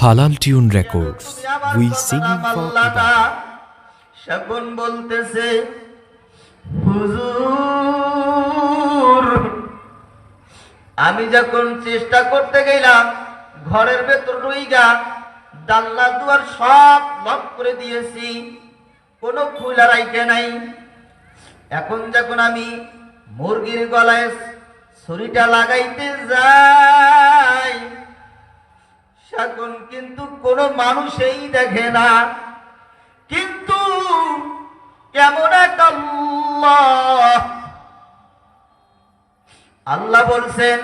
হালাল tune records, we sing for মানলা না। শকুন বলতেছে, হুজুর, আমি যখন চেষ্টা করতে গেলাম, ঘরের ভেতর রইগা জানলা দুয়ার সব লক করে দিয়েছি, কোনো খুলা রাইকে নাই এখন যখন আমি মুরগির গলায় ছুরিটা লাগাইতে যাই কোনো মানুষই দেখে না। কিন্তু কেমন এক আল্লাহ। বলছেন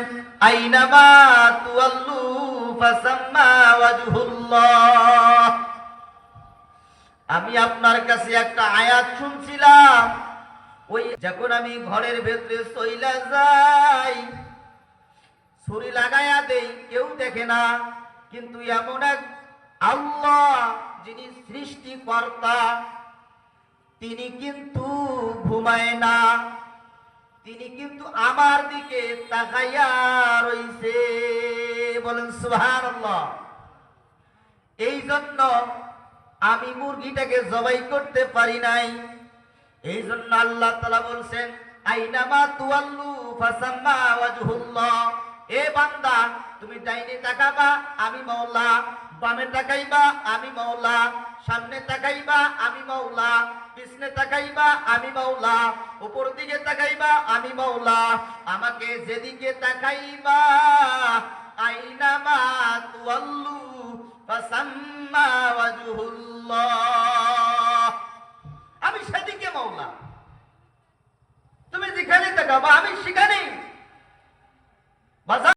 আমি আপনার কাছে একটা আয়াত শুনছিলাম। ওই যখন আমি ঘরের ভেতরে সইলা যাই, ছুরি লাগাইয়া দেই, কেউ দেখে না। কিন্তু এমন এক যিনি সৃষ্টিকর্তা, তিনি কিন্তু ঘুমায় না। তিনি কিন্তু আমার দিকে তাকাইয়া রইছে। বলেন, সুবহানাল্লাহ। এই জন্য আমি মুরগিটাকে জবাই করতে পারি নাই। এই জন্য আল্লাহ তালা বলছেন, আইনামা তুয়াল্লু ফাসাম্মা ওয়াজহুল্লাহ। এ বান্দা, তুমি ডাইনে তাকাবা, আমি মওলা। বামে তাকাইবা, আমি মওলা। সামনে তাকাইবা, আমি মওলা। পিছনে তাকাইবা, আমি মওলা। উপর দিকে তাকাইবা, আমি মওলা। আমাকে যেদিকে তাকাইবা আইনামা তুয়াল্লু, ফাসাম্মা ওয়াজহুল্লাহ। আমি সেদিকে মৌলা তুমি যেখানে তাকাবা, আমি バザ